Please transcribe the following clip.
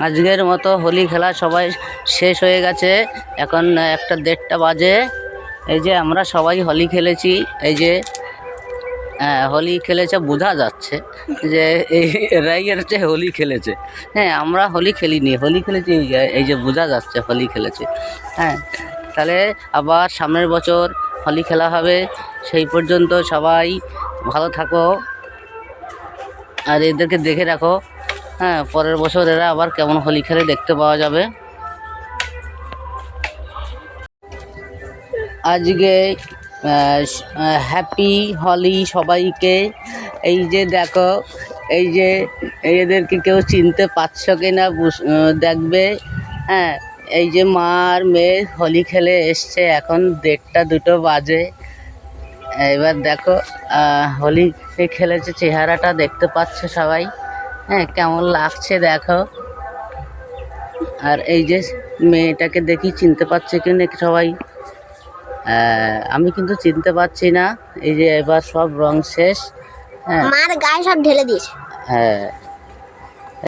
আজকের মতো হোলি খেলা সবাই শেষ হয়ে গেছে। এখন একটা দেড়টা বাজে। এই যে আমরা সবাই হোলি খেলেছি, এই যে হ্যাঁ হোলি খেলেছে বোঝা যাচ্ছে যে এই এরাই হচ্ছে হোলি খেলেছে। হ্যাঁ আমরা হোলি খেলিনি, হোলি খেলেছি এই যে এই যে বোঝা যাচ্ছে হোলি খেলেছে। হ্যাঁ তাহলে আবার সামনের বছর হোলি খেলা হবে। সেই পর্যন্ত সবাই ভালো থাকো। আর এদেরকে দেখে রাখো। হ্যাঁ পরের বছর এরা আবার কেমন হোলি খেলে দেখতে পাওয়া যাবে। আজকে হ্যাপি হোলি সবাইকে। এই যে দেখো, এই যে এদেরকে কেউ চিনতে পারছ কি না দেখবে। হ্যাঁ এই যে মা আর মেয়ে হোলি খেলে এসছে, এখন দেড়টা দুটো বাজে। এবার দেখো হোলি খেলেছে, চেহারাটা দেখতে পাচ্ছ সবাই। হ্যাঁ কেমন লাগছে দেখো। আর এই যে মেয়েটাকে দেখি চিনতে পারছে কি না সবাই। আমি কিন্তু চিনতে পারছি না। এই যে এবার সব রং শেষ। হ্যাঁ। গায়ে সব ঢেলে দিয়েছে। হ্যাঁ।